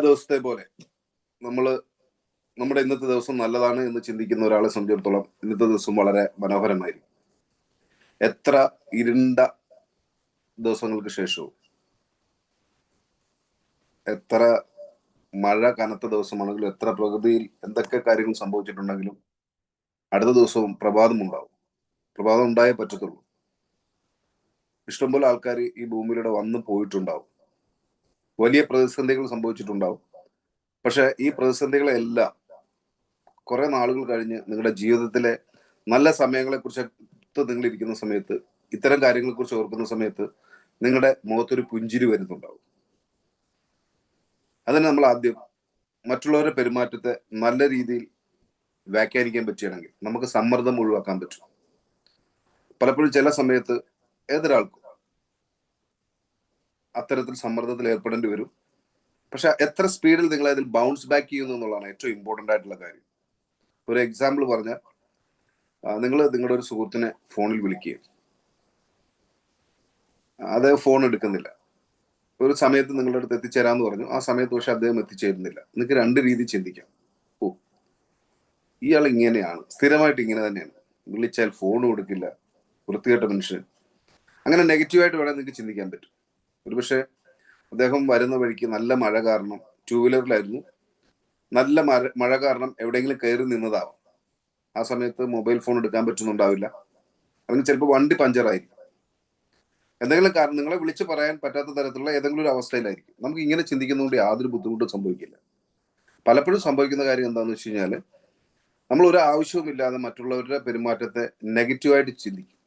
ദിവസത്തെ പോലെ നമ്മൾ നമ്മുടെ ഇന്നത്തെ ദിവസം നല്ലതാണ് എന്ന് ചിന്തിക്കുന്ന ഒരാളെ സംബന്ധിച്ചിടത്തോളം ഇന്നത്തെ ദിവസം വളരെ മനോഹരമായിരിക്കും. എത്ര ഇരുണ്ട ദിവസങ്ങൾക്ക് ശേഷവും എത്ര മഴ കനത്ത ദിവസമാണെങ്കിലും എത്ര പ്രകൃതിയിൽ എന്തൊക്കെ കാര്യങ്ങൾ സംഭവിച്ചിട്ടുണ്ടെങ്കിലും അടുത്ത ദിവസവും പ്രഭാതം ഉണ്ടാവും. പ്രഭാതം ഉണ്ടായേ പറ്റത്തുള്ളൂ. ഇഷ്ടംപോലെ ആൾക്കാർ ഈ ഭൂമിയിലൂടെ വന്ന് പോയിട്ടുണ്ടാവും. വലിയ പ്രതിസന്ധികൾ സംഭവിച്ചിട്ടുണ്ടാവും. പക്ഷെ ഈ പ്രതിസന്ധികളെല്ലാം കുറെ നാളുകൾ കഴിഞ്ഞ് നിങ്ങളുടെ ജീവിതത്തിലെ നല്ല സമയങ്ങളെ കുറിച്ച് നിങ്ങൾ ഇരിക്കുന്ന സമയത്ത് ഇത്തരം കാര്യങ്ങളെ കുറിച്ച് ഓർക്കുന്ന സമയത്ത് നിങ്ങളുടെ മുഖത്തൊരു പുഞ്ചിരി വരുന്നുണ്ടാവും. അതിന് നമ്മൾ ആദ്യം മറ്റുള്ളവരുടെ പെരുമാറ്റത്തെ നല്ല രീതിയിൽ വ്യാഖ്യാനിക്കാൻ പറ്റുകയാണെങ്കിൽ നമുക്ക് സമ്മർദ്ദം ഒഴിവാക്കാൻ പറ്റും. പലപ്പോഴും ചില സമയത്ത് ഏതൊരാൾക്കും അത്തരത്തിൽ സമ്മർദ്ദത്തിൽ ഏർപ്പെടേണ്ടി വരും. പക്ഷെ എത്ര സ്പീഡിൽ നിങ്ങൾ അതിൽ ബൗൺസ് ബാക്ക് ചെയ്യുന്നു എന്നുള്ളതാണ് ഏറ്റവും ഇമ്പോർട്ടന്റ് ആയിട്ടുള്ള കാര്യം. ഒരു എക്സാമ്പിൾ പറഞ്ഞാൽ നിങ്ങൾ നിങ്ങളുടെ ഒരു സുഹൃത്തിനെ ഫോണിൽ വിളിക്കുക അദ്ദേഹം ഫോൺ എടുക്കുന്നില്ല. ഒരു സമയത്ത് നിങ്ങളുടെ അടുത്ത് എത്തിച്ചേരാമെന്ന് പറഞ്ഞു. ആ സമയത്ത് പക്ഷെ അദ്ദേഹം എത്തിച്ചേരുന്നില്ല. നിങ്ങൾക്ക് രണ്ട് രീതി ചിന്തിക്കാം. ഓ ഇയാൾ ഇങ്ങനെയാണ് സ്ഥിരമായിട്ട് ഇങ്ങനെ തന്നെയാണ്. വിളിച്ചാൽ ഫോൺ കൊടുക്കില്ല വൃത്തികെട്ട മനുഷ്യൻ. അങ്ങനെ നെഗറ്റീവായിട്ട് വേണമെങ്കിൽ നിങ്ങൾക്ക് ചിന്തിക്കാൻ പറ്റും. ഒരുപക്ഷെ അദ്ദേഹം വരുന്ന വഴിക്ക് നല്ല മഴ കാരണം ടൂ വീലറിലായിരുന്നു നല്ല മഴ മഴ കാരണം എവിടെയെങ്കിലും കയറി നിന്നതാവാം. ആ സമയത്ത് മൊബൈൽ ഫോൺ എടുക്കാൻ പറ്റുന്നുണ്ടാവില്ല. അല്ലെങ്കിൽ ചിലപ്പോൾ വണ്ടി പഞ്ചറായിരിക്കും എന്തെങ്കിലും കാരണം നിങ്ങളെ വിളിച്ച് പറയാൻ പറ്റാത്ത തരത്തിലുള്ള ഏതെങ്കിലും ഒരു അവസ്ഥയിലായിരിക്കും. നമുക്ക് ഇങ്ങനെ ചിന്തിക്കുന്നതുകൊണ്ട് യാതൊരു ബുദ്ധിമുട്ടും സംഭവിക്കില്ല. പലപ്പോഴും സംഭവിക്കുന്ന കാര്യം എന്താണെന്ന് വെച്ച് കഴിഞ്ഞാൽ നമ്മൾ ഒരു ആവശ്യവുമില്ലാതെ മറ്റുള്ളവരുടെ പെരുമാറ്റത്തെ നെഗറ്റീവായിട്ട് ചിന്തിക്കും.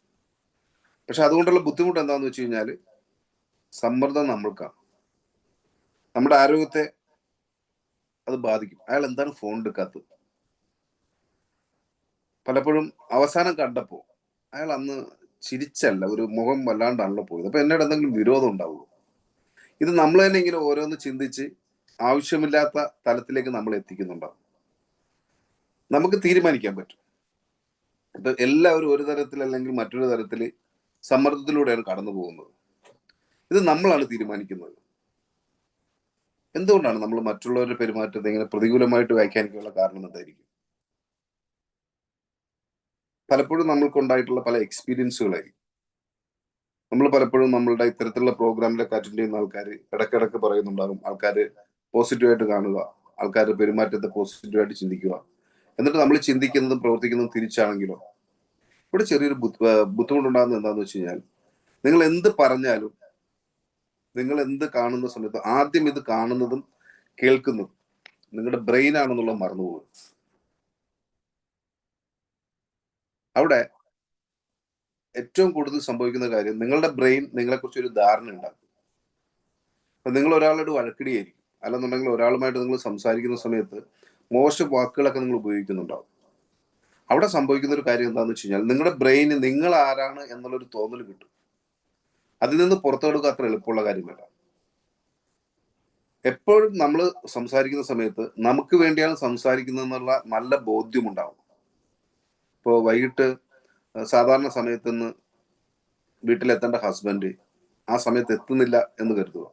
പക്ഷെ അതുകൊണ്ടുള്ള ബുദ്ധിമുട്ട് എന്താണെന്ന് വെച്ച് കഴിഞ്ഞാൽ സമ്മർദ്ദം നമ്മൾക്കാണ്. നമ്മുടെ ആരോഗ്യത്തെ അത് ബാധിക്കും. അയാൾ എന്താണ് ഫോൺ എടുക്കാത്തത്? പലപ്പോഴും അവസാനം കണ്ടപ്പോ അയാൾ അന്ന് ചിരിച്ചല്ല ഒരു മുഖം വല്ലാണ്ടാണല്ലോ പോയത്. അപ്പൊ എന്നോട് എന്തെങ്കിലും വിരോധം ഉണ്ടാവുള്ളൂ ഇത് നമ്മൾ തന്നെ ഇങ്ങനെ ഓരോന്ന് ചിന്തിച്ച് ആവശ്യമില്ലാത്ത തലത്തിലേക്ക് നമ്മൾ എത്തിക്കുന്നുണ്ടാവും നമുക്ക് തീരുമാനിക്കാൻ പറ്റും. ഇപ്പൊ എല്ലാവരും ഒരു തരത്തിൽ അല്ലെങ്കിൽ മറ്റൊരു തരത്തിൽ സമ്മർദ്ദത്തിലൂടെയാണ് കടന്നു പോകുന്നത് ഇത് നമ്മളാണ് തീരുമാനിക്കുന്നത്. എന്തുകൊണ്ടാണ് നമ്മൾ മറ്റുള്ളവരുടെ പെരുമാറ്റത്തെ ഇങ്ങനെ പ്രതികൂലമായിട്ട് വ്യാഖ്യാനിക്കാനുള്ള കാരണം എന്തായിരിക്കും? പലപ്പോഴും നമ്മൾക്കുണ്ടായിട്ടുള്ള പല എക്സ്പീരിയൻസുകളായിരിക്കും നമ്മൾ പലപ്പോഴും നമ്മളുടെ ഇത്തരത്തിലുള്ള പ്രോഗ്രാമിലൊക്കെ അറ്റൻഡ് ചെയ്യുന്ന ആൾക്കാർ ഇടക്കിടക്ക് പറയുന്നുണ്ടാകും ആൾക്കാർ പോസിറ്റീവായിട്ട് കാണുക ആൾക്കാരുടെ പെരുമാറ്റത്തെ പോസിറ്റീവായിട്ട് ചിന്തിക്കുക. എന്നിട്ട് നമ്മൾ ചിന്തിക്കുന്നതും പ്രവർത്തിക്കുന്നതും തിരിച്ചാണെങ്കിലോ ഇവിടെ ചെറിയൊരു ബുദ്ധിമുട്ടുണ്ടാകുന്നത് എന്താണെന്ന് വെച്ച് കഴിഞ്ഞാൽ നിങ്ങൾ എന്ത് പറഞ്ഞാലും നിങ്ങൾ എന്ത് കാണുന്ന സമയത്ത് ആദ്യം ഇത് കാണുന്നതും കേൾക്കുന്നതും നിങ്ങളുടെ ബ്രെയിൻ ആണെന്നുള്ളത് മറന്നുപോകും അവിടെ ഏറ്റവും കൂടുതൽ സംഭവിക്കുന്ന കാര്യം നിങ്ങളുടെ ബ്രെയിൻ നിങ്ങളെക്കുറിച്ച് ഒരു ധാരണ ഉണ്ടാക്കും. അപ്പൊ നിങ്ങൾ ഒരാളോട് വഴക്കിടിയായിരിക്കും. അല്ലെന്നുണ്ടെങ്കിൽ ഒരാളുമായിട്ട് നിങ്ങൾ സംസാരിക്കുന്ന സമയത്ത് മോശം വാക്കുകളൊക്കെ നിങ്ങൾ ഉപയോഗിക്കുന്നുണ്ടാവും. അവിടെ സംഭവിക്കുന്ന ഒരു കാര്യം എന്താണെന്ന് വെച്ച് കഴിഞ്ഞാൽ നിങ്ങളുടെ ബ്രെയിന് നിങ്ങൾ ആരാണ് എന്നുള്ളൊരു തോന്നൽ കിട്ടും. അതിൽ നിന്ന് പുറത്തെടുക്കുക അത്ര എളുപ്പമുള്ള കാര്യമല്ല എപ്പോഴും നമ്മൾ സംസാരിക്കുന്ന സമയത്ത് നമുക്ക് വേണ്ടിയാണ് സംസാരിക്കുന്നതെന്നുള്ള നല്ല ബോധ്യമുണ്ടാവും ഇപ്പോൾ വൈകിട്ട് സാധാരണ സമയത്ത് നിന്ന് വീട്ടിലെത്തേണ്ട ഹസ്ബൻഡ് ആ സമയത്ത് എത്തുന്നില്ല എന്ന് കരുതുക.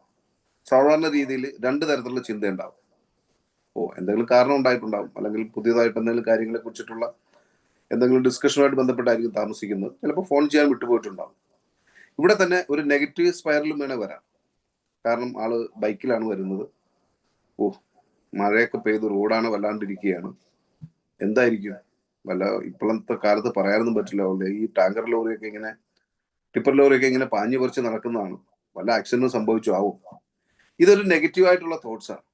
സാധാരണ രീതിയിൽ രണ്ട് തരത്തിലുള്ള ചിന്ത ഉണ്ടാവും. ഓ എന്തെങ്കിലും കാരണം ഉണ്ടായിട്ടുണ്ടാവും. അല്ലെങ്കിൽ പുതിയതായിട്ട് എന്തെങ്കിലും കാര്യങ്ങളെ കുറിച്ചിട്ടുള്ള എന്തെങ്കിലും ഡിസ്കഷനുമായിട്ട് ബന്ധപ്പെട്ടായിരിക്കും താമസിക്കുന്നത്. ചിലപ്പോൾ ഫോൺ ചെയ്യാൻ വിട്ടുപോയിട്ടുണ്ടാവും. ഇവിടെ തന്നെ ഒരു നെഗറ്റീവ് സ്പൈറലും വേണേ വരാം. കാരണം ആൾ ബൈക്കിലാണ് വരുന്നത്. ഓ മഴയൊക്കെ പെയ്ത് റോഡാണ് വല്ലാണ്ടിരിക്കുകയാണ്. എന്തായിരിക്കും? വല്ല ഇപ്പോഴത്തെ കാലത്ത് പറയാനൊന്നും പറ്റില്ല. ഈ ടാങ്കർ ലോറിയൊക്കെ ഇങ്ങനെ ടിപ്പർ ലോറിയൊക്കെ ഇങ്ങനെ പാഞ്ഞു പറിച്ച് നടക്കുന്നതാണ്. വല്ല ആക്സിഡന്റും സംഭവിച്ചു ആവും. ഇതൊരു നെഗറ്റീവ് ആയിട്ടുള്ള തോട്ട്സാണ്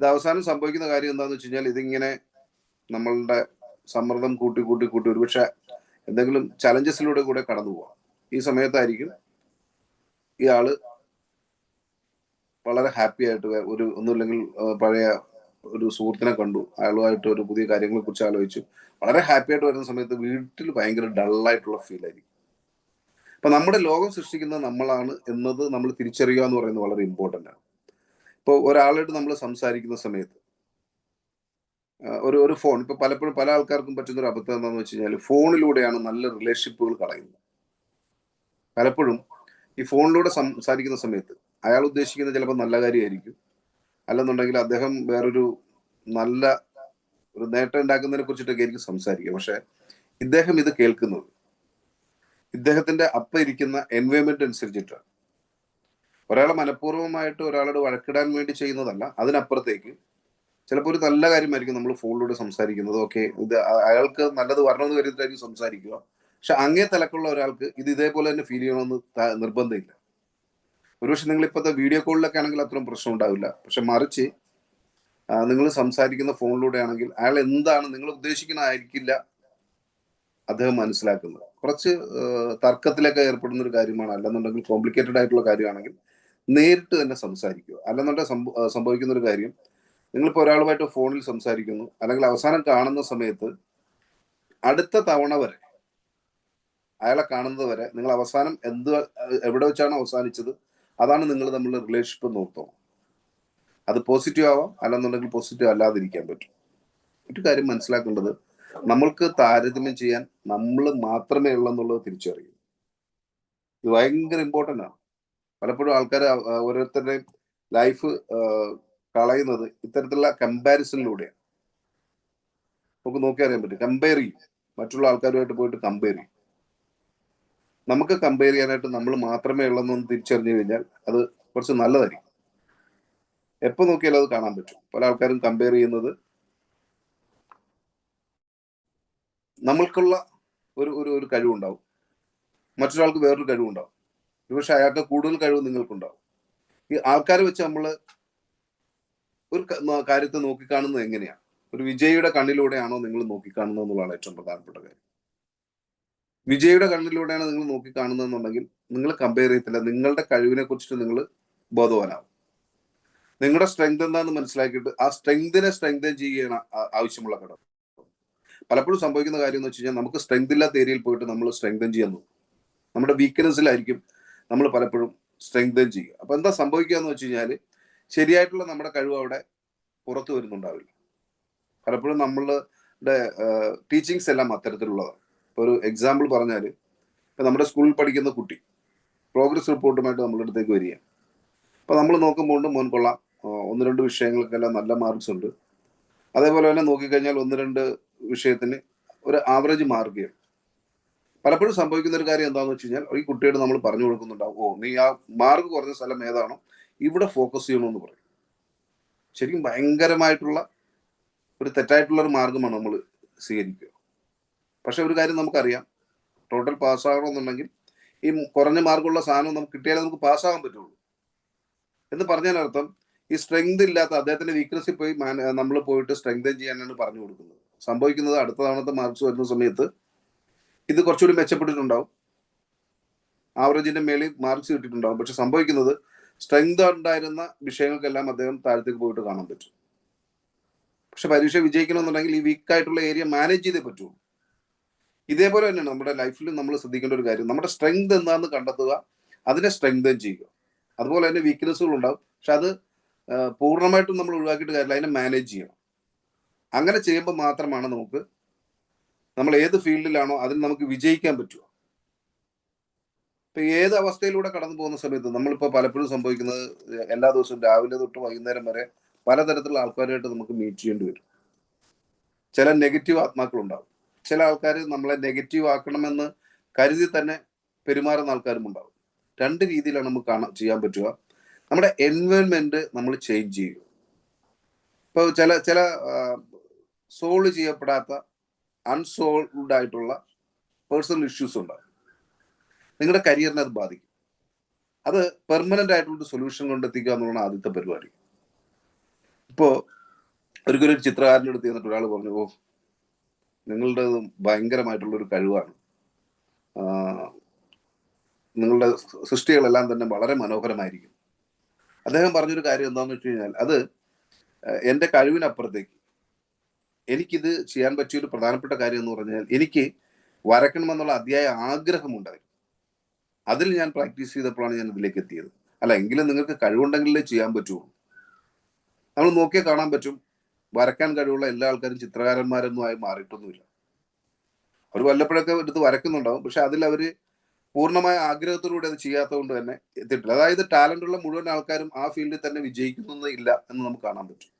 ഇത് അവസാനം സംഭവിക്കുന്ന കാര്യം എന്താണെന്ന് വെച്ച് കഴിഞ്ഞാൽ ഇതിങ്ങനെ നമ്മളുടെ സമ്മർദ്ദം കൂട്ടി കൂട്ടി കൂട്ടി ഒരുപക്ഷെ എന്തെങ്കിലും ചലഞ്ചസിലൂടെ കൂടെ കടന്നു പോവാം ഈ സമയത്തായിരിക്കും ഇയാൾ വളരെ ഹാപ്പി ആയിട്ട് ഒരു ഒന്നുമില്ലെങ്കിൽ പഴയ ഒരു സുഹൃത്തിനെ കണ്ടു. അയാളുമായിട്ട് ഒരു പുതിയ കാര്യങ്ങളെ കുറിച്ച് ആലോചിച്ചു. വളരെ ഹാപ്പി ആയിട്ട് വരുന്ന സമയത്ത് വീട്ടിൽ ഭയങ്കര ഡള്ളായിട്ടുള്ള ഫീൽ ആയിരിക്കും. അപ്പൊ നമ്മുടെ ലോകം സൃഷ്ടിക്കുന്നത് നമ്മളാണ് എന്നത് നമ്മൾ തിരിച്ചറിയുക എന്ന് പറയുന്നത് വളരെ ഇമ്പോർട്ടന്റ് ആണ്. ഇപ്പോൾ ഒരാളായിട്ട് നമ്മൾ സംസാരിക്കുന്ന സമയത്ത് ഒരു ഒരു ഫോൺ ഇപ്പൊ പലപ്പോഴും പല ആൾക്കാർക്കും പറ്റുന്ന ഒരു അബദ്ധം എന്താണെന്ന് വെച്ച് കഴിഞ്ഞാൽ ഫോണിലൂടെയാണ് നല്ല റിലേഷൻഷിപ്പുകൾ കളയുന്നത്. പലപ്പോഴും ഈ ഫോണിലൂടെ സംസാരിക്കുന്ന സമയത്ത് അയാൾ ഉദ്ദേശിക്കുന്ന ചിലപ്പോൾ നല്ല കാര്യമായിരിക്കും. അല്ലെന്നുണ്ടെങ്കിൽ അദ്ദേഹം വേറൊരു നല്ല ഒരു നേട്ടം ഉണ്ടാക്കുന്നതിനെ കുറിച്ചിട്ടൊക്കെ ആയിരിക്കും സംസാരിക്കുക. പക്ഷെ ഇദ്ദേഹം ഇത് കേൾക്കുന്നത്. ഇദ്ദേഹത്തിന്റെ അപ്പ ഇരിക്കുന്ന എൻവയോൺമെന്റ് അനുസരിച്ചിട്ടാണ്. ഒരാളെ മനഃപൂർവമായിട്ട് ഒരാളോട് വഴക്കിടാൻ വേണ്ടി ചെയ്യുന്നതല്ല. അതിനപ്പുറത്തേക്ക് ചിലപ്പോൾ ഒരു നല്ല കാര്യമായിരിക്കും നമ്മൾ ഫോണിലൂടെ സംസാരിക്കുന്നത്. ഓക്കെ ഇത് അയാൾക്ക് നല്ലത് വരണമെന്ന് കരുതിയിട്ടായിരിക്കും സംസാരിക്കുക. പക്ഷെ അങ്ങേ തലക്കുള്ള ഒരാൾക്ക് ഇത് ഇതേപോലെ തന്നെ ഫീൽ ചെയ്യണമെന്ന് നിർബന്ധമില്ല. ഒരുപക്ഷെ നിങ്ങൾ ഇപ്പോഴത്തെ വീഡിയോ കോളിലൊക്കെ ആണെങ്കിൽ അത്രയും പ്രശ്നം ഉണ്ടാവില്ല. പക്ഷെ മറിച്ച് നിങ്ങൾ സംസാരിക്കുന്ന ഫോണിലൂടെ ആണെങ്കിൽ അയാൾ എന്താണ് നിങ്ങൾ ഉദ്ദേശിക്കുന്നതായിരിക്കില്ല അദ്ദേഹം മനസ്സിലാക്കുന്നത്. കുറച്ച് തർക്കത്തിലൊക്കെ ഏർപ്പെടുന്ന ഒരു കാര്യമാണ്. അല്ലെന്നുണ്ടെങ്കിൽ കോംപ്ലിക്കേറ്റഡ് ആയിട്ടുള്ള കാര്യമാണെങ്കിൽ നേരിട്ട് തന്നെ സംസാരിക്കുക. അല്ലെന്നുണ്ടെങ്കിൽ സംഭ- സംഭവിക്കുന്ന ഒരു കാര്യം നിങ്ങളിപ്പോൾ ഒരാളുമായിട്ട് ഫോണിൽ സംസാരിക്കുന്നു. അല്ലെങ്കിൽ അവസാനം കാണുന്ന സമയത്ത് അടുത്ത തവണ വരെ അയാളെ കാണുന്നത് വരെ നിങ്ങൾ അവസാനം എന്ത് എവിടെ വെച്ചാണ് അവസാനിച്ചത്? അതാണ് നിങ്ങൾ തമ്മിലുള്ള റിലേഷൻഷിപ്പ് നോർത്തോ അത് പോസിറ്റീവ് ആവാം അല്ലെന്നുണ്ടെങ്കിൽ പോസിറ്റീവ് അല്ലാതിരിക്കാൻ പറ്റും. ഒരു കാര്യം മനസ്സിലാക്കേണ്ടത് നമ്മൾക്ക് താരതമ്യം ചെയ്യാൻ നമ്മൾ മാത്രമേ ഉള്ളൂ എന്നുള്ളത് തിരിച്ചറിയും ഇത് ഭയങ്കര ഇമ്പോർട്ടന്റ് ആണ്. പലപ്പോഴും ആൾക്കാർ ഓരോരുത്തരുടെയും ലൈഫ് കളയുന്നത് ഇത്തരത്തിലുള്ള കമ്പാരിസണിലൂടെയാണ് നമുക്ക് നോക്കി അറിയാൻ പറ്റും. കമ്പയർ ചെയ്യും. മറ്റുള്ള ആൾക്കാരുമായിട്ട് പോയിട്ട് കമ്പയർ ചെയ്യും. നമുക്ക് കമ്പയർ ചെയ്യാനായിട്ട് നമ്മൾ മാത്രമേ ഉള്ളെന്നൊന്ന് തിരിച്ചറിഞ്ഞു കഴിഞ്ഞാൽ അത് കുറച്ച് നല്ലതായിരിക്കും. എപ്പോ നോക്കിയാലും അത് കാണാൻ പറ്റും. പല ആൾക്കാരും കമ്പയർ ചെയ്യുന്നത് നമ്മൾക്കുള്ള ഒരു ഒരു ഒരു കഴിവുണ്ടാവും. മറ്റൊരാൾക്ക് വേറൊരു കഴിവുണ്ടാവും. പക്ഷെ അയാൾക്ക് കൂടുതൽ കഴിവ് നിങ്ങൾക്കുണ്ടാവും. ഈ ആൾക്കാരെ വെച്ച് നമ്മൾ ഒരു കാര്യത്തെ നോക്കിക്കാണുന്നത് എങ്ങനെയാണ് ഒരു വിജയിയുടെ കണ്ണിലൂടെയാണോ നിങ്ങൾ നോക്കിക്കാണുന്നത് എന്നുള്ളതാണ് ഏറ്റവും പ്രധാനപ്പെട്ട കാര്യം. വിജയിയുടെ കണ്ണിലൂടെയാണ് നിങ്ങൾ നോക്കി കാണുന്നതെന്നുണ്ടെങ്കിൽ നിങ്ങൾ കമ്പയർ ചെയ്യത്തില്ല. നിങ്ങളുടെ കഴിവിനെ കുറിച്ചിട്ട് നിങ്ങൾ ബോധവാനാവും. നിങ്ങളുടെ സ്ട്രെങ്ത് എന്താണെന്ന് മനസ്സിലാക്കിയിട്ട് ആ സ്ട്രെങ്തിനെ സ്ട്രെങ്തൻ ചെയ്യണം ആവശ്യമുള്ള ഘടകം. പലപ്പോഴും സംഭവിക്കുന്ന കാര്യം എന്ന് വെച്ച് കഴിഞ്ഞാൽ നമുക്ക് സ്ട്രെങ്ത് ഇല്ലാത്ത ഏരിയയിൽ പോയിട്ട് നമ്മൾ സ്ട്രെങ്തൻ ചെയ്യാൻ നോക്കും. നമ്മുടെ വീക്ക്നെസ്സിലായിരിക്കും നമ്മൾ പലപ്പോഴും സ്ട്രെങ്തൻ ചെയ്യുക. അപ്പൊ എന്താ സംഭവിക്കുക എന്ന് വെച്ച് കഴിഞ്ഞാൽ ശരിയായിട്ടുള്ള നമ്മുടെ കഴിവ് അവിടെ പുറത്തു വരുന്നുണ്ടാവില്ല. പലപ്പോഴും നമ്മളുടെ ടീച്ചിങ്സ് എല്ലാം അത്തരത്തിലുള്ളതാണ്. ഇപ്പൊ ഒരു എക്സാമ്പിൾ പറഞ്ഞാൽ ഇപ്പം നമ്മുടെ സ്കൂളിൽ പഠിക്കുന്ന കുട്ടി പ്രോഗ്രസ് റിപ്പോർട്ടുമായിട്ട് നമ്മുടെ അടുത്തേക്ക് വരിക അപ്പോൾ നമ്മൾ നോക്കുമ്പോൾ മോൻ ഒന്ന് രണ്ട് വിഷയങ്ങൾക്കെല്ലാം നല്ല മാർക്സ് ഉണ്ട്. അതേപോലെ തന്നെ നോക്കിക്കഴിഞ്ഞാൽ ഒന്ന് രണ്ട് വിഷയത്തിന് ഒരു ആവറേജ് മാർക്കുകയാണ് പലപ്പോഴും സംഭവിക്കുന്ന ഒരു കാര്യം എന്താണെന്ന് വെച്ച് കഴിഞ്ഞാൽ ഈ കുട്ടിയോട് നമ്മൾ പറഞ്ഞു കൊടുക്കുന്നുണ്ടാവും ഓ നീ ആ മാർക്ക് കുറഞ്ഞ സ്ഥലം ഏതാണോ ഇവിടെ ഫോക്കസ് ചെയ്യണമെന്ന് പറയും. ശരിക്കും ഭയങ്കരമായിട്ടുള്ള ഒരു തെറ്റായിട്ടുള്ള ഒരു മാർഗമാണ് നമ്മൾ സ്വീകരിക്കുക. പക്ഷെ ഒരു കാര്യം നമുക്കറിയാം. ടോട്ടൽ പാസ്സാകണമെന്നുണ്ടെങ്കിൽ ഈ കുറഞ്ഞ മാർക്കുള്ള സാധനം നമുക്ക് കിട്ടിയാലേ നമുക്ക് പാസ്സാകാൻ പറ്റുള്ളൂ. എന്ന് പറഞ്ഞതിനർത്ഥം ഈ സ്ട്രെങ്ത് ഇല്ലാത്ത അദ്ദേഹത്തിന്റെ വീക്ക്നെസ്സിൽ പോയി നമ്മൾ പോയിട്ട് സ്ട്രെങ്തൻ ചെയ്യാനാണ് പറഞ്ഞു കൊടുക്കുന്നത്. സംഭവിക്കുന്നത് അടുത്ത തവണത്തെ മാർക്സ് വരുന്ന സമയത്ത് ഇത് കുറച്ചുകൂടി മെച്ചപ്പെട്ടിട്ടുണ്ടാവും. ആവറേജിന്റെ മേളിൽ മാർക്സ് കിട്ടിയിട്ടുണ്ടാവും. പക്ഷെ സംഭവിക്കുന്നത് സ്ട്രെങ്ത് ഉണ്ടായിരുന്ന വിഷയങ്ങൾക്കെല്ലാം അദ്ദേഹം താഴത്തേക്ക് പോയിട്ട് കാണാൻ പറ്റും. പക്ഷെ പരീക്ഷ വിജയിക്കണമെന്നുണ്ടെങ്കിൽ ഈ വീക്കായിട്ടുള്ള ഏരിയ മാനേജ് ചെയ്തേ പറ്റുള്ളൂ. ഇതേപോലെ തന്നെയാണ് നമ്മുടെ ലൈഫിൽ നമ്മൾ ശ്രദ്ധിക്കേണ്ട ഒരു കാര്യം. നമ്മുടെ സ്ട്രെങ്ത് എന്താണെന്ന് കണ്ടെത്തുക അതിനെ സ്ട്രെങ്തൻ ചെയ്യുക. അതുപോലെ തന്നെ വീക്ക്നെസ്സുകൾ ഉണ്ടാവും. പക്ഷെ അത് പൂർണമായിട്ടും നമ്മൾ ഒഴിവാക്കിയിട്ട് കാര്യമില്ല. അതിനെ മാനേജ് ചെയ്യണം. അങ്ങനെ ചെയ്യുമ്പോൾ മാത്രമാണ് നമുക്ക് നമ്മൾ ഏത് ഫീൽഡിലാണോ അതിൽ നമുക്ക് വിജയിക്കാൻ പറ്റുക. ഇപ്പൊ ഏത് അവസ്ഥയിലൂടെ കടന്നു പോകുന്ന സമയത്ത് നമ്മളിപ്പോൾ പലപ്പോഴും സംഭവിക്കുന്നത് എല്ലാ ദിവസവും രാവിലെ തൊട്ട് വൈകുന്നേരം വരെ പലതരത്തിലുള്ള ആൾക്കാരുമായിട്ട് നമുക്ക് മീറ്റ് ചെയ്യേണ്ടി വരും. ചില നെഗറ്റീവ് ആത്മാക്കളുണ്ടാവും ചില ആൾക്കാർ നമ്മളെ നെഗറ്റീവ് ആക്കണമെന്ന് കരുതി തന്നെ പെരുമാറുന്ന ആൾക്കാരും ഉണ്ടാവും. രണ്ട് രീതിയിലാണ് നമുക്ക് കാണാൻ ചെയ്യാൻ പറ്റുക. നമ്മുടെ എൻവയോൺമെന്റ് നമ്മൾ ചേഞ്ച് ചെയ്യുക. ഇപ്പൊ ചില ചില സോൾവ് ചെയ്യപ്പെടാത്ത അൺസോൾവ്ഡ് ആയിട്ടുള്ള പേഴ്സണൽ ഇഷ്യൂസ് ഉണ്ടാവും. നിങ്ങളുടെ കരിയറിനെ അത് ബാധിക്കും. അത് പെർമനന്റ് ആയിട്ടുള്ള സൊല്യൂഷൻ കൊണ്ടെത്തിക്കുക എന്നുള്ളതാണ് ആദ്യത്തെ പരിപാടി. ഇപ്പോ ഒരിക്കലും ഒരു ചിത്രകാരന്റെ അടുത്ത് ചെന്നിട്ട് ഒരാൾ പറഞ്ഞു ഓ നിങ്ങളുടെ ഭയങ്കരമായിട്ടുള്ളൊരു കഴിവാണ്. നിങ്ങളുടെ സൃഷ്ടികളെല്ലാം തന്നെ വളരെ മനോഹരമായിരിക്കും. അദ്ദേഹം പറഞ്ഞൊരു കാര്യം എന്താണെന്ന് വെച്ച് കഴിഞ്ഞാൽ അത് എന്റെ കഴിവിനപ്പുറത്തേക്ക് എനിക്കിത് ചെയ്യാൻ പറ്റിയ ഒരു പ്രധാനപ്പെട്ട കാര്യം എന്ന് പറഞ്ഞാൽ എനിക്ക് വരക്കണമെന്നുള്ള അതിയായ ആഗ്രഹമുണ്ടായിരുന്നു. അതിൽ ഞാൻ പ്രാക്ടീസ് ചെയ്തപ്പോഴാണ് ഞാൻ ഇതിലേക്ക് എത്തിയത്. അല്ല എങ്കിലും നിങ്ങൾക്ക് കഴിവുണ്ടെങ്കിലേ ചെയ്യാൻ പറ്റുള്ളൂ. നമ്മൾ നോക്കിയാൽ കാണാൻ പറ്റും. വരക്കാൻ കഴിവുള്ള എല്ലാ ആൾക്കാരും ചിത്രകാരന്മാരൊന്നും ആയി മാറിയിട്ടൊന്നുമില്ല. അവർ വല്ലപ്പോഴൊക്കെ എടുത്ത് വരക്കുന്നുണ്ടാവും പക്ഷെ അതിൽ അവർ പൂർണമായ ആഗ്രഹത്തോടുകൂടി അത് ചെയ്യാത്തതുകൊണ്ട് തന്നെ എത്തിയിട്ടില്ല. അതായത് ടാലന്റ് ഉള്ള മുഴുവൻ ആൾക്കാരും ആ ഫീൽഡിൽ തന്നെ വിജയിക്കുന്നൊന്നും ഇല്ല എന്ന് നമുക്ക് കാണാൻ പറ്റും.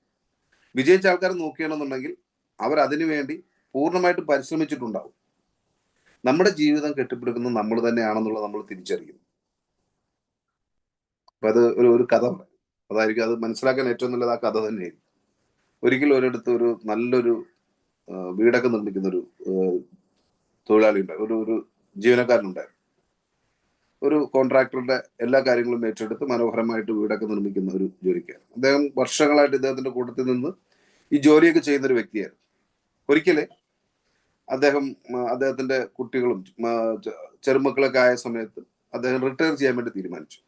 വിജയിച്ച ആൾക്കാർ നോക്കുകയാണെന്നുണ്ടെങ്കിൽ അവർ അതിനു വേണ്ടി പൂർണമായിട്ടും പരിശ്രമിച്ചിട്ടുണ്ടാവും. നമ്മുടെ ജീവിതം കെട്ടിപ്പിടിക്കുന്നത് നമ്മൾ തന്നെയാണെന്നുള്ളത് നമ്മൾ തിരിച്ചറിയുന്നു. അപ്പൊ അത് ഒരു ഒരു കഥ അതായിരിക്കും. അത് മനസ്സിലാക്കാൻ ഏറ്റവും നല്ലത് ആ കഥ തന്നെയായിരിക്കും. ഒരിക്കലും ഒരിടത്ത് ഒരു നല്ലൊരു വീടൊക്കെ നിർമ്മിക്കുന്ന ഒരു തൊഴിലാളി ഉണ്ടായിരുന്നു ഒരു ഒരു ജീവനക്കാരനുണ്ടായിരുന്നു ഒരു കോൺട്രാക്ടറുടെ എല്ലാ കാര്യങ്ങളും ഏറ്റെടുത്ത് മനോഹരമായിട്ട് വീടൊക്കെ നിർമ്മിക്കുന്ന ഒരു ജോലിക്കാരൻ. അദ്ദേഹം വർഷങ്ങളായിട്ട് ഇദ്ദേഹത്തിന്റെ കൂട്ടത്തിൽ നിന്ന് ഈ ജോലിയൊക്കെ ചെയ്യുന്ന ഒരു വ്യക്തിയായിരുന്നു. ഒരിക്കൽ അദ്ദേഹം അദ്ദേഹത്തിന്റെ കുട്ടികളും ചെറുമക്കളൊക്കെ ആയ സമയത്ത് അദ്ദേഹം റിട്ടയർ ചെയ്യാൻ വേണ്ടി തീരുമാനിച്ചു.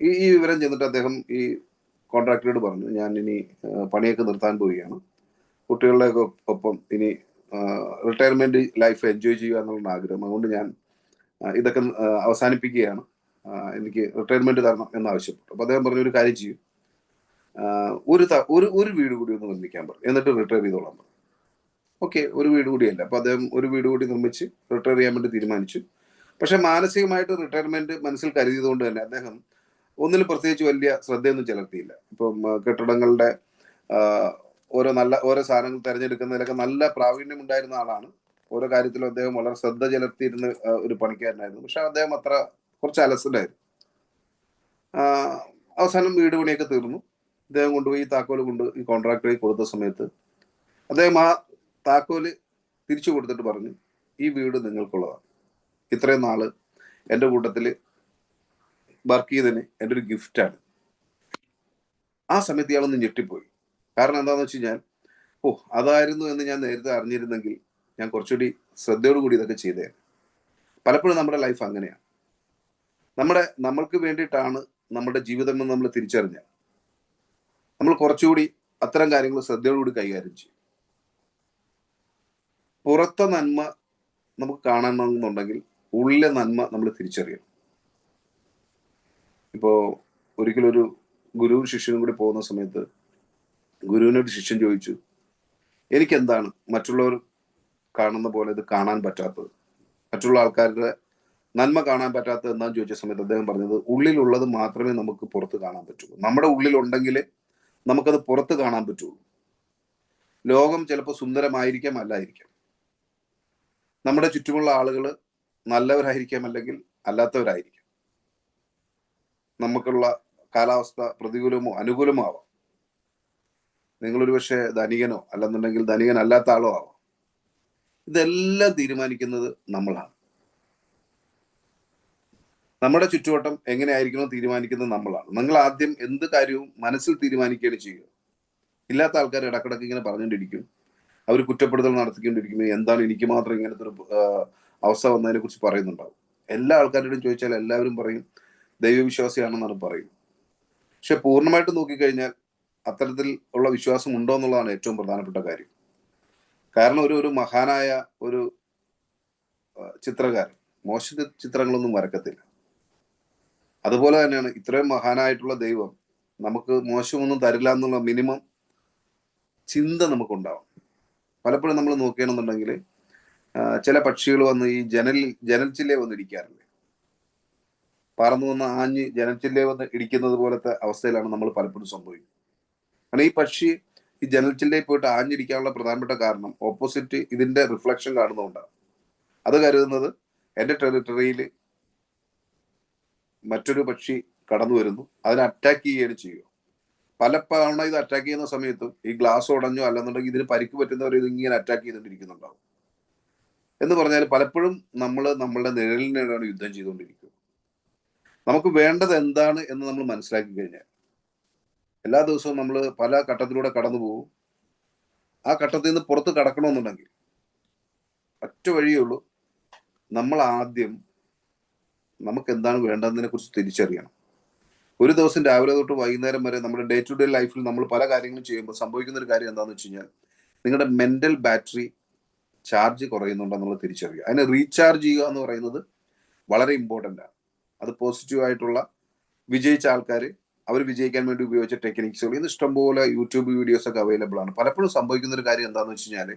ഈ ഈ വിവരം ചെന്നിട്ട് അദ്ദേഹം ഈ കോൺട്രാക്ടറോട് പറഞ്ഞു ഞാൻ ഇനി പണിയൊക്കെ നിർത്താൻ പോവുകയാണ്. കുട്ടികളുടെ ഒപ്പം ഇനി റിട്ടയർമെന്റ് ലൈഫ് എൻജോയ് ചെയ്യുക എന്നുള്ള ആഗ്രഹം. അതുകൊണ്ട് ഞാൻ ഇതൊക്കെ അവസാനിപ്പിക്കുകയാണ്. എനിക്ക് റിട്ടയർമെന്റ് തരണം എന്ന് ആവശ്യപ്പെട്ടു അപ്പൊ അദ്ദേഹം പറഞ്ഞു ഒരു കാര്യം ചെയ്യും. ഒരു ഒരു ഒരു വീട് കൂടി ഒന്ന് നിർമ്മിക്കാൻ പറഞ്ഞു എന്നിട്ട് റിട്ടയർ ചെയ്തോളാം പറഞ്ഞു. ഓക്കെ ഒരു വീട് കൂടിയല്ല. അപ്പൊ അദ്ദേഹം ഒരു വീട് കൂടി നിർമ്മിച്ച് റിട്ടയർ ചെയ്യാൻ വേണ്ടി തീരുമാനിച്ചു. പക്ഷെ മാനസികമായിട്ട് റിട്ടയർമെന്റ് മനസ്സിൽ കരുതിയതുകൊണ്ട് തന്നെ അദ്ദേഹം ഒന്നിലും പ്രത്യേകിച്ച് വലിയ ശ്രദ്ധയൊന്നും ചെലുത്തിയില്ല. ഇപ്പം കെട്ടിടങ്ങളുടെ ഓരോ നല്ല ഓരോ സാധനങ്ങൾ തിരഞ്ഞെടുക്കുന്നതിലൊക്കെ നല്ല പ്രാവീണ്യം ഉണ്ടായിരുന്ന ആളാണ്. ഓരോ കാര്യത്തിലും അദ്ദേഹം വളരെ ശ്രദ്ധ ചെലുത്തിയിരുന്ന ഒരു പണിക്കാരനായിരുന്നു. പക്ഷെ അദ്ദേഹം അത്ര കുറച്ച് അലസനായിരുന്നു. അവസാനം വീട് പണിയൊക്കെ തീർന്നു. അദ്ദേഹം കൊണ്ടുപോയി ഈ താക്കോൽ കൊണ്ട് ഈ കോൺട്രാക്ടറെ കൊടുത്ത സമയത്ത് അദ്ദേഹം ആ താക്കോൽ തിരിച്ചു കൊടുത്തിട്ട് പറഞ്ഞു ഈ വീട് നിങ്ങൾക്കുള്ളതാണ്. ഇത്രയും നാൾ എന്റെ കൂട്ടത്തിൽ വർക്ക് ചെയ്തതിന് എന്റെ ഒരു ഗിഫ്റ്റാണ് ആ സമയത്ത് ഇയാളൊന്ന് ഞെട്ടിപ്പോയി. കാരണം എന്താണെന്ന് വെച്ച് കഴിഞ്ഞാൽ ഓ അതായിരുന്നു എന്ന് ഞാൻ നേരത്തെ അറിഞ്ഞിരുന്നെങ്കിൽ ഞാൻ കുറച്ചുകൂടി ശ്രദ്ധയോടുകൂടി ഇതൊക്കെ ചെയ്തേ പലപ്പോഴും നമ്മുടെ ലൈഫ് അങ്ങനെയാണ്. നമ്മുടെ നമ്മൾക്ക് വേണ്ടിയിട്ടാണ് നമ്മുടെ ജീവിതം എന്ന് നമ്മൾ തിരിച്ചറിഞ്ഞാൽ നമ്മൾ കുറച്ചുകൂടി അത്തരം കാര്യങ്ങൾ ശ്രദ്ധയോടുകൂടി കൈകാര്യം ചെയ്യും. പുറത്തെ നന്മ നമുക്ക് കാണണമെന്നുണ്ടെങ്കിൽ ഉള്ളിലെ നന്മ നമ്മൾ തിരിച്ചറിയണം. ഇപ്പോ ഒരു ഗുരുവും ശിഷ്യനും കൂടി പോകുന്ന സമയത്ത് ഗുരുവിനോട് ശിഷ്യൻ ചോദിച്ചു എനിക്കെന്താണ് മറ്റുള്ളവർ കാണുന്ന പോലെ ഇത് കാണാൻ പറ്റാത്തത്? മറ്റുള്ള ആൾക്കാരുടെ നന്മ കാണാൻ പറ്റാത്തത് എന്താന്ന് ചോദിച്ച സമയത്ത് അദ്ദേഹം പറഞ്ഞത് ഉള്ളിലുള്ളത് മാത്രമേ നമുക്ക് പുറത്ത് കാണാൻ പറ്റുള്ളൂ. നമ്മുടെ ഉള്ളിലുണ്ടെങ്കിൽ നമുക്കത് പുറത്ത് കാണാൻ പറ്റുള്ളൂ. ലോകം ചിലപ്പോൾ സുന്ദരമായിരിക്കാം അല്ലായിരിക്കാം. നമ്മുടെ ചുറ്റുമുള്ള ആളുകൾ നല്ലവരായിരിക്കാം അല്ലെങ്കിൽ അല്ലാത്തവരായിരിക്കാം. നമുക്കുള്ള കാലാവസ്ഥ പ്രതികൂലമോ അനുകൂലമോ ആവാം. നിങ്ങളൊരു പക്ഷേ ധനികനോ അല്ലെന്നുണ്ടെങ്കിൽ ധനികൻ അല്ലാത്ത ആളോ ആവാം. ഇതെല്ലാം തീരുമാനിക്കുന്നത് നമ്മളാണ്. നമ്മുടെ ചുറ്റുവട്ടം എങ്ങനെയായിരിക്കണോ തീരുമാനിക്കുന്നത് നമ്മളാണ്. നിങ്ങൾ ആദ്യം എന്ത് കാര്യവും മനസ്സിൽ തീരുമാനിക്കുകയാണ് ചെയ്യുക. ഇല്ലാത്ത ആൾക്കാർ ഇടക്കിടക്ക് ഇങ്ങനെ പറഞ്ഞുകൊണ്ടിരിക്കും. അവർ കുറ്റപ്പെടുത്തൽ നടത്തിക്കൊണ്ടിരിക്കും എന്താണ് എനിക്ക് മാത്രം ഇങ്ങനത്തെ ഒരു അവസ്ഥ വന്നതിനെ കുറിച്ച് പറയുന്നുണ്ടാവും. എല്ലാ ആൾക്കാരോടും ചോദിച്ചാൽ എല്ലാവരും പറയും ദൈവവിശ്വാസിയാണെന്നാണ് പറയുന്നത് പക്ഷെ പൂർണമായിട്ട് നോക്കിക്കഴിഞ്ഞാൽ അത്തരത്തിൽ ഉള്ള വിശ്വാസം ഉണ്ടോ എന്നുള്ളതാണ് ഏറ്റവും പ്രധാനപ്പെട്ട കാര്യം. കാരണം ഒരു ഒരു മഹാനായ ഒരു ചിത്രകാരൻ മോശ ചിത്രങ്ങളൊന്നും വരക്കത്തില്ല. അതുപോലെ തന്നെയാണ് ഇത്രയും മഹാനായിട്ടുള്ള ദൈവം നമുക്ക് മോശമൊന്നും തരില്ല എന്നുള്ള മിനിമം ചിന്ത നമുക്കുണ്ടാവും പലപ്പോഴും നമ്മൾ നോക്കുകയാണെന്നുണ്ടെങ്കിൽ ചില പക്ഷികൾ വന്ന് ഈ ജനലിൽ ജനൽ ചില്ലയെ വന്ന് ഇടിക്കാറില്ലേ പറന്നു വന്ന് ആഞ്ഞ് ജനൽ ചില്ലേ വന്ന് ഇടിക്കുന്നത് പോലത്തെ അവസ്ഥയിലാണ് നമ്മൾ പലപ്പോഴും സംഭവിക്കുന്നത്. കാരണം ഈ പക്ഷി ഈ ജനൽ ചില്ലയിൽ പോയിട്ട് ആഞ്ഞിരിക്കാനുള്ള പ്രധാനപ്പെട്ട കാരണം ഓപ്പോസിറ്റ് ഇതിന്റെ റിഫ്ലക്ഷൻ കാണുന്നതുകൊണ്ടാണ്. അത് കരുതുന്നത് എന്റെ ടെറിട്ടറിയിൽ മറ്റൊരു പക്ഷി കടന്നു വരുന്നു. അതിനെ അറ്റാക്ക് ചെയ്യുകയാണ് ചെയ്യുക. പല തവണ ഇത് അറ്റാക്ക് ചെയ്യുന്ന സമയത്തും ഈ ഗ്ലാസ് ഉടഞ്ഞോ അല്ലെന്നുണ്ടെങ്കിൽ ഇതിന് പരിക്ക് പറ്റുന്നവർ ഇത് ഇങ്ങനെ അറ്റാക്ക് ചെയ്തുകൊണ്ടിരിക്കുന്നുണ്ടാവും. എന്ന് പറഞ്ഞാൽ പലപ്പോഴും നമ്മൾ നമ്മളുടെ നിഴലിനാണ് യുദ്ധം ചെയ്തുകൊണ്ടിരിക്കുക നമുക്ക് വേണ്ടത് എന്താണ് എന്ന് നമ്മൾ മനസ്സിലാക്കി കഴിഞ്ഞാൽ എല്ലാ ദിവസവും നമ്മൾ പല ഘട്ടത്തിലൂടെ കടന്നു പോകും. ആ ഘട്ടത്തിൽ നിന്ന് പുറത്ത് കടക്കണമെന്നുണ്ടെങ്കിൽ ഒറ്റ വഴിയേ ഉള്ളൂ. നമ്മൾ ആദ്യം നമുക്ക് എന്താണ് വേണ്ടതിനെ കുറിച്ച് തിരിച്ചറിയണം. ഒരു ദിവസം രാവിലെ തൊട്ട് വൈകുന്നേരം വരെ നമ്മുടെ ഡേ ടു ഡേ ലൈഫിൽ നമ്മൾ പല കാര്യങ്ങളും ചെയ്യുമ്പോൾ സംഭവിക്കുന്ന ഒരു കാര്യം എന്താണെന്ന് വെച്ച് കഴിഞ്ഞാൽ നിങ്ങളുടെ മെന്റൽ ബാറ്ററി ചാർജ് കുറയുന്നുണ്ടെന്നുള്ളത് തിരിച്ചറിയുക. അതിനെ റീചാർജ് ചെയ്യുക എന്ന് പറയുന്നത് വളരെ ഇമ്പോർട്ടന്റ് ആണ്. അത് പോസിറ്റീവ് ആയിട്ടുള്ള വിജയിച്ച ആൾക്കാർ അവർ വിജയിക്കാൻ വേണ്ടി ഉപയോഗിച്ച ടെക്നിക്സുകൾ ഇന്ന് ഇഷ്ടംപോലെ യൂട്യൂബ് വീഡിയോസ് ഒക്കെ അവൈലബിൾ ആണ്. പലപ്പോഴും സംഭവിക്കുന്ന ഒരു കാര്യം എന്താണെന്ന് വെച്ച് കഴിഞ്ഞാൽ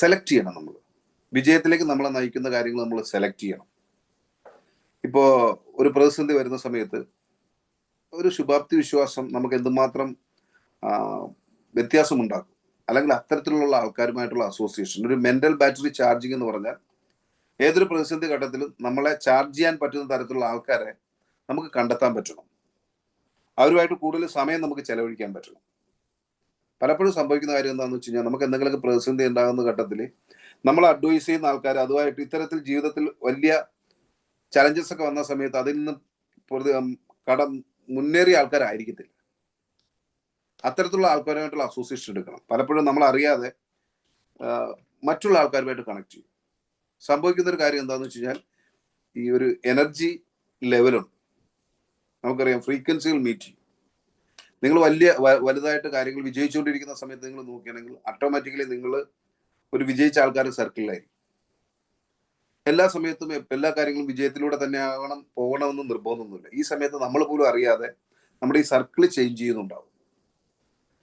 സെലക്ട് ചെയ്യണം നമ്മൾ വിജയത്തിലേക്ക് നമ്മളെ നയിക്കുന്ന കാര്യങ്ങൾ നമ്മൾ സെലക്ട് ചെയ്യണം. ഇപ്പോ ഒരു പ്രതിസന്ധി വരുന്ന സമയത്ത് ഒരു ശുഭാപ്തി വിശ്വാസം നമുക്ക് എന്തുമാത്രം വ്യത്യാസമുണ്ടാക്കും. അല്ലെങ്കിൽ അത്തരത്തിലുള്ള ആൾക്കാരുമായിട്ടുള്ള അസോസിയേഷൻ ഒരു മെന്റൽ ബാറ്ററി ചാർജിങ് എന്ന് പറഞ്ഞാൽ ഏതൊരു പ്രതിസന്ധി ഘട്ടത്തിലും നമ്മളെ ചാർജ് ചെയ്യാൻ പറ്റുന്ന തരത്തിലുള്ള ആൾക്കാരെ നമുക്ക് കണ്ടെത്താൻ പറ്റണം. അവരുമായിട്ട് കൂടുതൽ സമയം നമുക്ക് ചെലവഴിക്കാൻ പറ്റണം. പലപ്പോഴും സംഭവിക്കുന്ന കാര്യം എന്താണെന്ന് വെച്ച് കഴിഞ്ഞാൽ നമുക്ക് എന്തെങ്കിലുമൊക്കെ പ്രതിസന്ധി ഉണ്ടാകുന്ന ഘട്ടത്തിൽ നമ്മൾ അഡ്വൈസ് ചെയ്യുന്ന ആൾക്കാർ അതുമായിട്ട് ഇത്തരത്തിൽ ജീവിതത്തിൽ വലിയ ചലഞ്ചസ് ഒക്കെ വന്ന സമയത്ത് അതിൽ നിന്ന് കട മുന്നേറിയ ആൾക്കാരായിരിക്കത്തില്ല. അത്തരത്തിലുള്ള ആൾക്കാരുമായിട്ടുള്ള അസോസിയേഷൻ എടുക്കണം. പലപ്പോഴും നമ്മൾ അറിയാതെ മറ്റുള്ള ആൾക്കാരുമായിട്ട് കണക്ട് ചെയ്യും. സംഭവിക്കുന്ന ഒരു കാര്യം എന്താണെന്ന് വെച്ച് കഴിഞ്ഞാൽ ഈ ഒരു എനർജി ലെവലുണ്ട് നമുക്കറിയാം ഫ്രീക്വൻസികൾ മീറ്റ് ചെയ്യും. നിങ്ങൾ വലിയ വലുതായിട്ട് കാര്യങ്ങൾ വിജയിച്ചുകൊണ്ടിരിക്കുന്ന സമയത്ത് നിങ്ങൾ നോക്കുകയാണെങ്കിൽ ഓട്ടോമാറ്റിക്കലി നിങ്ങൾ ഒരു വിജയിച്ച ആൾക്കാരുടെ സർക്കിളിലായിരിക്കും എല്ലാ സമയത്തും എല്ലാ കാര്യങ്ങളും വിജയത്തിലൂടെ തന്നെ ആകണം പോകണമെന്ന് നിർബന്ധമൊന്നുമില്ല. ഈ സമയത്ത് നമ്മൾ പോലും അറിയാതെ നമ്മുടെ ഈ സർക്കിൾ ചേഞ്ച് ചെയ്യുന്നുണ്ടാവും.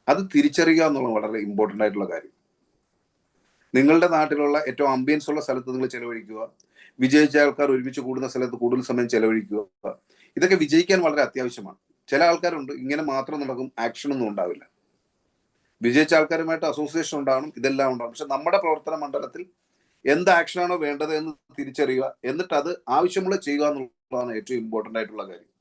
അത് തിരിച്ചറിയുക എന്നുള്ളത് വളരെ ഇമ്പോർട്ടന്റ് ആയിട്ടുള്ള കാര്യം. നിങ്ങളുടെ നാട്ടിലുള്ള ഏറ്റവും അംബിയൻസ് ഉള്ള സ്ഥലത്ത് നിങ്ങൾ ചെലവഴിക്കുക. വിജയിച്ച ആൾക്കാർ ഒരുമിച്ച് കൂടുന്ന സ്ഥലത്ത് കൂടുതൽ സമയം ചെലവഴിക്കുക. ഇതൊക്കെ വിജയിക്കാൻ വളരെ അത്യാവശ്യമാണ്. ചില ആൾക്കാരുണ്ട് ഇങ്ങനെ മാത്രം നടക്കും ആക്ഷൻ ഒന്നും ഉണ്ടാവില്ല. വിജയിച്ച ആൾക്കാരുമായിട്ട് അസോസിയേഷൻ ഉണ്ടാവണം ഇതെല്ലാം ഉണ്ടാവും പക്ഷെ നമ്മുടെ പ്രവർത്തന മണ്ഡലത്തിൽ എന്ത് ആക്ഷനാണോ വേണ്ടത് എന്ന് തിരിച്ചറിയുക എന്നിട്ട് അത് ആവശ്യമുള്ള ചെയ്യുക എന്നുള്ളതാണ് ഏറ്റവും ഇമ്പോർട്ടന്റ് ആയിട്ടുള്ള കാര്യം.